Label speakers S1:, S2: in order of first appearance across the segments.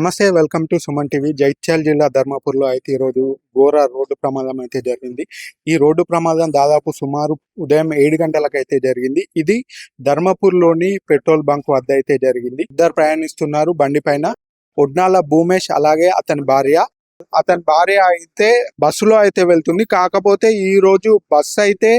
S1: నమస్తే welcome to Suman TV. జైత్యాల జిల్లా ధర్మపూర్లో అయితే ఈరోజు ఘోర రోడ్డు ప్రమాదం అయితే జరిగింది. ఈ రోడ్డు ప్రమాదం దాదాపు సుమారు ఉదయం ఏడు గంటలకైతే జరిగింది. ఇది ధర్మపూర్లోని పెట్రోల్ బంక్ వద్ద అయితే జరిగింది. ఇద్దరు ప్రయాణిస్తున్నారు బండి పైన. ఒడ్నాల భూమేష్ అలాగే అతని భార్య. అతని భార్య అయితే బస్సులో అయితే వెళ్తుంది. కాకపోతే ఈ రోజు బస్సు అయితే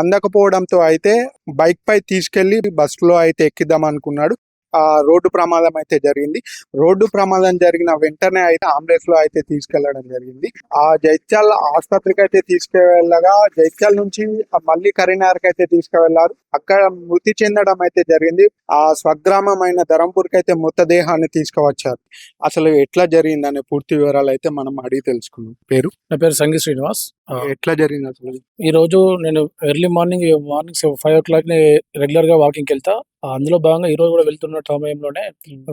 S1: అందకపోవడంతో అయితే బైక్ పై తీసుకెళ్ళి బస్సులో అయితే ఎక్కిద్దాం అనుకున్నాడు. రోడ్డు ప్రమాదం అయితే జరిగింది. రోడ్డు ప్రమాదం జరిగిన వెంటనే అయితే అంబులెన్స్లో అయితే తీసుకెళ్ళడం జరిగింది. ఆ జైత్యాల ఆసుపత్రికి అయితే తీసుకువెళ్ళగా జైత్యాల నుంచి మళ్ళీ కరీంనగర్ అయితే తీసుకువెళ్ళారు అక్కడ మృతి చెందడం అయితే జరిగింది. ఆ స్వగ్రామం అయిన ధరంపూర్కి అయితే మృతదేహాన్ని తీసుకువచ్చారు. అసలు ఎట్లా జరిగిందనే పూర్తి వివరాలు అయితే మనం అడిగి తెలుసుకున్నాం పేరు?
S2: నా పేరు సంగీ శ్రీనివాస్.
S1: ఎట్లా జరిగింది అసలు?
S2: ఈ రోజు నేను ఎర్లీ మార్నింగ్ మార్నింగ్ ఫైవ్ ఓ క్లాక్ని రెగ్యులర్గా వాకింగ్ వెళ్తా. అందులో భాగంగా ఈ రోజు కూడా వెళ్తున్న సమయంలోనే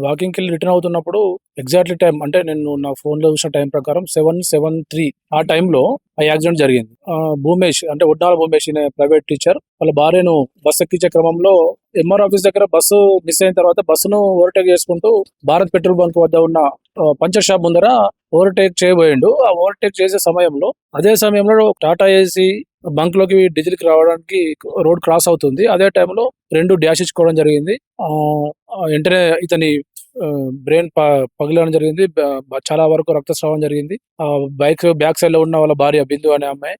S2: వాకింగ్ వెళ్ళి రిటర్న్ అవుతున్నప్పుడు ఎగ్జాక్ట్లీ టైం అంటే నేను నా ఫోన్లో చూసిన టైం ప్రకారం సెవెన్ సెవెన్ త్రీ ఆ టైంలో యాక్సిడెంట్ జరిగింది. ఆ, భూమేష్ అంటే ఒడ్నాల భూమేష్ అనే ప్రైవేట్ టీచర్ వాళ్ళ భార్యను బస్ ఎక్కించే క్రమంలో ఎంఆర్ ఆఫీస్ దగ్గర బస్సు మిస్ అయిన తర్వాత బస్సును ఓవర్టేక్ చేసుకుంటూ భారత్ పెట్రోల్ బంక్ వద్ద ఉన్న పంచర్ షాప్ ముందర ఓవర్టేక్ చేయబోయిండు. ఆ ఓవర్టేక్ చేసే సమయంలో అదే సమయంలో టాటా ఏసీ బంక్లోకి డీజిల్కి రావడానికి రోడ్ క్రాస్ అవుతుంది. అదే టైంలో రెండు డాష్ ఇచ్చుకోవడం జరిగింది. ఆ ఆ, వెంటనే ఇతని బ్రెయిన్ పగిలడం జరిగింది. చాలా వరకు రక్తస్రావం జరిగింది. ఆ బైక్ బ్యాక్ సైడ్లో ఉన్న వాళ్ళ భార్య బిందు అనే అమ్మాయి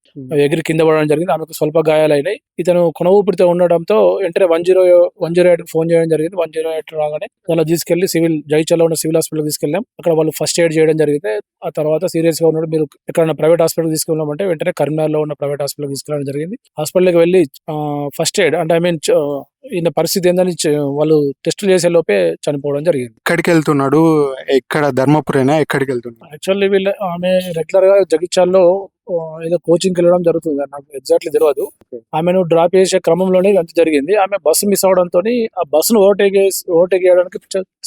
S2: ఎగిరి కింద పడడం జరిగింది. ఆమెకు స్వల్ప గాయాలైనాయి. ఇతను కొన ఊపిరితో ఉండడంతో వెంటనే one zero one zero eight phone చేయడం జరిగింది. వన్ జీరో ఎయిట్ రాగానే దానిలో తీసుకెళ్ళి సివిల్ జైచల్లో ఉన్న సివిల్ హాస్పిటల్ తీసుకెళ్ళాం. అక్కడ వాళ్ళు ఫస్ట్ ఎయిడ్ చేయడం జరిగితే ఆ తర్వాత సీరియస్గా ఉన్నాడు. మీరు ఎక్కడైనా ప్రైవేట్ హాస్పిటల్ తీసుకెళ్ళామంటే వెంటనే కరీంనగర్లో ఉన్న ప్రైవేట్ హాస్పిటల్ తీసుకెళ్ళడం జరిగింది. హాస్పిటల్కి వెళ్ళి ఫస్ట్ ఎయిడ్ అంటే ఐ మీన్ ఈయన పరిస్థితి ఏందని వాళ్ళు టెస్టులు చేసే లోపే చనిపోవడం జరిగింది.
S1: ఎక్కడికి వెళ్తున్నాడు ఎక్కడ ధర్మపురేనా? ఎక్కడికి వెళ్తున్నాడు
S2: యాక్చువల్లీ వీళ్ళ ఆమె రెగ్యులర్గా జగిత్యాల్లో ఏదో కోచింగ్ వెళ్ళడం జరుగుతుంది నాకు ఎగ్జాక్ట్లీ తెలియదు ఆమెను డ్రాప్ చేసే క్రమంలోనే అంత జరిగింది. ఆమె బస్సు మిస్ అవడంతో ఆ బస్సును ఓవర్టేక్ ఓవర్టేక్ చేయడానికి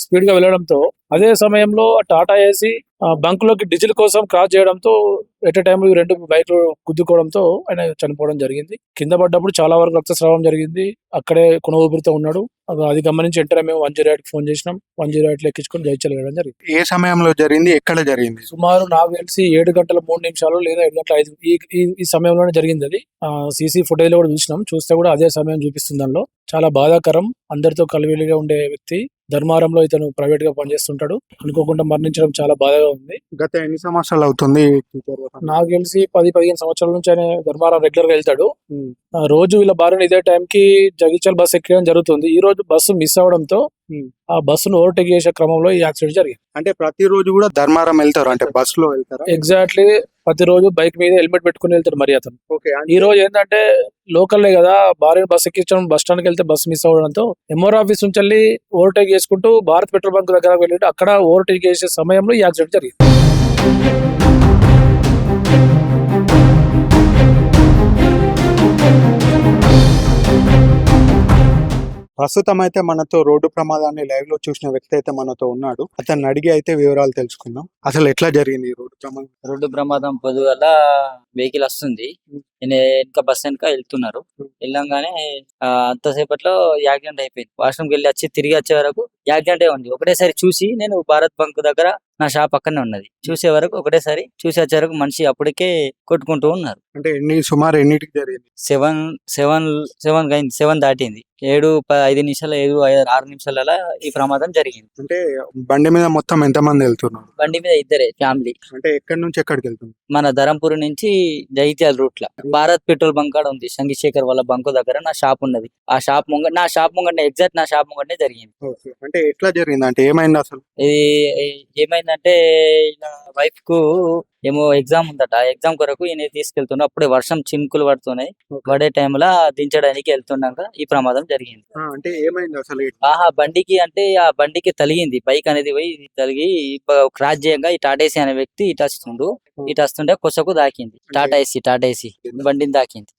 S2: స్పీడ్గా వెళ్ళడంతో అదే సమయంలో ఆ టాటా ఏసీ బంక్లోకి డీజిల్ కోసం క్రాస్ చేయడంతో ఎట్ టైం రెండు బైక్లు గుద్దుకోవడంతో ఆయన చనిపోవడం జరిగింది. కింద పడ్డప్పుడు చాలా వరకు రక్తస్రావం జరిగింది. అక్కడే కొన ఊపిరితో ఉన్నాడు. అది- గమనించి వెంటనే మేము వన్ జీరో ఎయిట్ ఫోన్ చేసినాం. వన్ జీరో ఎయిట్ ఎక్కించుకొని జైచల్ వెళ్ళడం జరిగింది.
S1: ఏ సమయంలో జరిగింది? ఎక్కడ జరిగింది?
S2: సుమారు నాకు తెలిసి ఏడు గంటల మూడు నిమిషాలు లేదా ఏడు గంటల ఐదు ఈ ఈ- ఈ సమయంలోనే జరిగింది అది. సీసీ ఫుటేజ్లో కూడా చూసినాం. చూస్తే కూడా అదే సమయం చూపిస్తుంది దానిలో. చాలా బాధాకరం. అందరితో కలివిలిగా ఉండే వ్యక్తి. ధర్మారంలో ఇతను ప్రైవేట్గా పనిచేస్తుంటాడు. అనుకోకుండా మరణించడం చాలా బాధగా ఉంది.
S1: గత ఎన్ని సంవత్సరాలు అవుతుంది
S2: నాకు తెలిసి పది పదిహేను సంవత్సరాల నుంచి ఆయన ధర్మారం రెగ్యులర్గా వెళ్తాడు. రోజు వీళ్ళ భార్యను ఇదే టైం కి జగిత్యాల బస్సు ఎక్కడం జరుగుతుంది. ఈ రోజు బస్సు మిస్ అవడంతో. ఆ బస్సును ఓవర్టేక్ చేసే క్రమంలో ఈ యాక్సిడెంట్ జరిగింది.
S1: అంటే ప్రతిరోజు కూడా ధర్మారం వెళ్తారు? అంటే బస్లో వెళ్తారా?
S2: ఎగ్జాక్ట్లీ ప్రతిరోజు బైక్ మీద హెల్మెట్ పెట్టుకుని వెళ్తాడు మరి అతను.
S1: ఓకే
S2: ఈ రోజు ఏంటంటే లోకల్లే కదా భార్య బస్ ఎక్కించడం బస్ స్టాండ్కి వెళ్తే బస్ మిస్ అవడంతో ఎంఆర్ ఆఫీస్ నుంచి వెళ్ళి ఓవర్టేక్ చేసుకుంటూ భారత్ పెట్రోల్ బంక్ దగ్గర వెళ్ళి అక్కడ ఓవర్టేక్ చేసే సమయంలో ఈ యాక్సిడెంట్ జరిగింది.
S1: ప్రస్తుతం అయితే మనతో రోడ్డు ప్రమాదాన్ని లైవ్లో చూసిన వ్యక్తి అయితే మనతో ఉన్నాడు. అతన్ని అడిగి అయితే వివరాలు తెలుసుకుందాం. అసలు ఎట్లా జరిగింది ఈ రోడ్డు ప్రమాదం?
S3: రోడ్డు ప్రమాదం పొద్దుగల వెహికల్ వస్తుంది. వెనక బస్ వెనక వెళ్తున్నారు. వెళ్ళంగానే అంతసేపట్లో యాక్సిడెంట్ అయిపోయింది. వాష్రూమ్కి వెళ్ళి వచ్చి తిరిగి వచ్చే వరకు యాక్సిడెంట్ ఉంది. ఒకటేసారి చూసి నేను భారత్ బంక్ దగ్గర నా షాప్ పక్కనే ఉన్నది. చూసే వరకు ఒకటేసారి చూసి వచ్చే వరకు మనిషి అప్పటికే కొట్టుకుంటూ ఉన్నారు.
S1: అంటే ఎన్ని సుమారు ఎన్నిటికి జరిగింది?
S3: సెవెన్ సెవెన్ సెవెన్ అయింది సెవెన్ దాటింది. ఏడు ఐదు నిమిషాలు ఏడు ఐదు ఆరు నిమిషాల ఈ ప్రమాదం జరిగింది.
S1: అంటే బండి మీద మొత్తం ఎంత మంది వెళ్తున్నారు?
S3: బండి మీద ఇద్దరే ఫ్యామిలీ.
S1: అంటే ఎక్కడి నుంచి ఎక్కడికి వెళ్తున్నారు?
S3: మన ధరంపూర్ నుంచి జగిత్యాల రూట్లో భారత్ పెట్రోల్ బంక్ కాడ ఉంది. సంగీశేఖర్ వాళ్ళ బంకు దగ్గర నా షాప్ ఉన్నది. ఆ షాప్ ముంగ నా షాప్ ముంగట ఎగ్జాక్ట్ నా షాప్ ముంగటనే జరిగింది.
S1: అంటే ఎట్లా జరిగింది అంటే ఏమైంది అసలు?
S3: ఇది ఏమైందంటే ఇలా వైఫ్కు ఏమో ఎగ్జామ్ ఉందట. ఎగ్జామ్ కొరకు ఈయన తీసుకెళ్తున్నా అప్పుడే వర్షం చినుకులు పడుతున్నాయి. పడే టైంలో దించడానికి వెళ్తున్నాక ఈ ప్రమాదం జరిగింది.
S1: అంటే ఏమైంది అసలు
S3: ఆహా బండికి అంటే ఆ బండికి తలిగింది బైక్ అనేది పోయి తలిగి క్రాస్ చేయంగా ఈ టాటా ఏసీ అనే వ్యక్తి ఇటు వస్తుండు. ఇటు వస్తుండే కొసకు దాకింది. టాటా ఏసీ టాటా ఏసీ బండిని దాకింది.